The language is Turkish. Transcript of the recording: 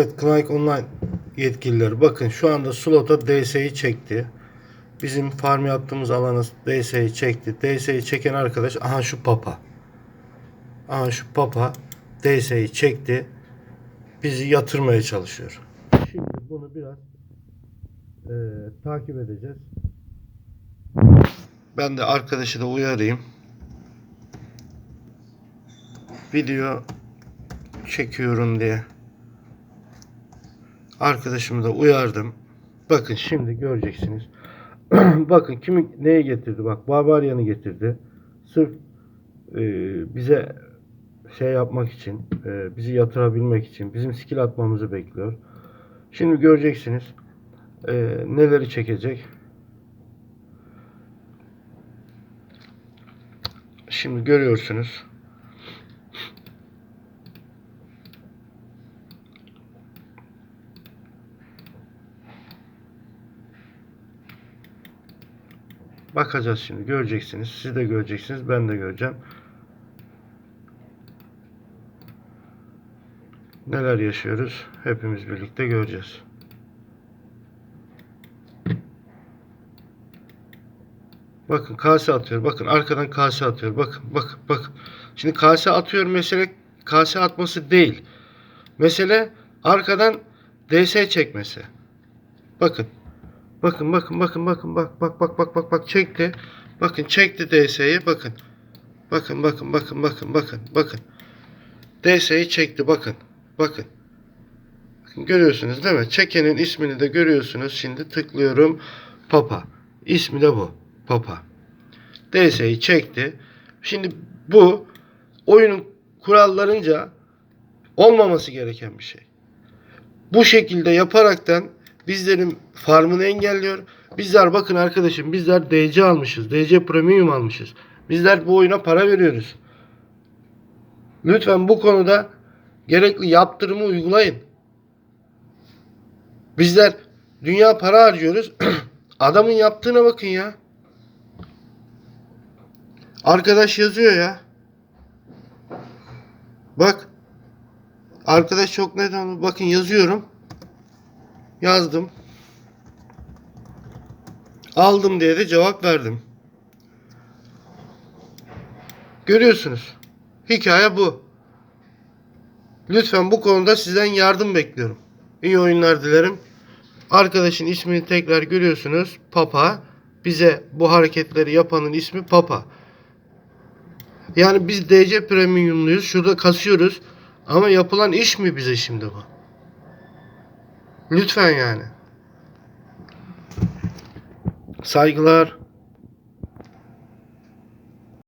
Evet, Knight Online yetkilileri bakın şu anda slota DS'yi çekti. Bizim farm yaptığımız alana DS'yi çekti. DS'yi çeken arkadaş aha şu papa. Aha şu papa DS'yi çekti. Bizi yatırmaya çalışıyor. Şimdi bunu biraz eee, takip edeceğiz. Ben de arkadaşı da uyarayım. Video çekiyorum diye. Arkadaşımı da uyardım. Bakın şimdi göreceksiniz. Bakın kimi neye getirdi? Bak Barbarian'ı getirdi. Sırf e, bize şey yapmak için, e, bizi yatırabilmek için, bizim skill atmamızı bekliyor. Şimdi göreceksiniz e, neleri çekecek. Şimdi görüyorsunuz. Bakacağız şimdi. Göreceksiniz. Siz de göreceksiniz. Ben de göreceğim. Neler yaşıyoruz? Hepimiz birlikte göreceğiz. Bakın kase atıyor. Bakın arkadan kase atıyor. Bakın bakın bakın. Şimdi kase atıyor mesele kase atması değil. Mesele arkadan DS çekmesi. Bakın. Bakın bakın bakın bakın bak bak bak bak bak bak çekti. Bakın çekti DS'yi bakın. Bakın bakın bakın bakın bakın bakın. DS'yi çekti bakın. Bakın. Bakın görüyorsunuz değil mi? Çekenin ismini de görüyorsunuz. Şimdi tıklıyorum. Papa. İsmi de bu. Papa. DS'yi çekti. Şimdi bu oyunun kurallarınca olmaması gereken bir şey. Bu şekilde yaparaktan bizlerin farmını engelliyor. Bizler bakın arkadaşım bizler DC almışız. DC Premium almışız. Bizler bu oyuna para veriyoruz. Lütfen bu konuda gerekli yaptırımı uygulayın. Bizler dünya para harcıyoruz. Adamın yaptığına bakın ya. Arkadaş yazıyor ya. Bak. Arkadaş çok net anladı. Bakın yazıyorum. Yazdım. Aldım diye de cevap verdim. Görüyorsunuz. Hikaye bu. Lütfen bu konuda sizden yardım bekliyorum. İyi oyunlar dilerim. Arkadaşın ismini tekrar görüyorsunuz. Papa. Bize bu hareketleri yapanın ismi Papa. Yani biz DC Premium'luyuz. Şurada kasıyoruz. Ama yapılan iş mi bize şimdi bu? Lütfen yani. Saygılar.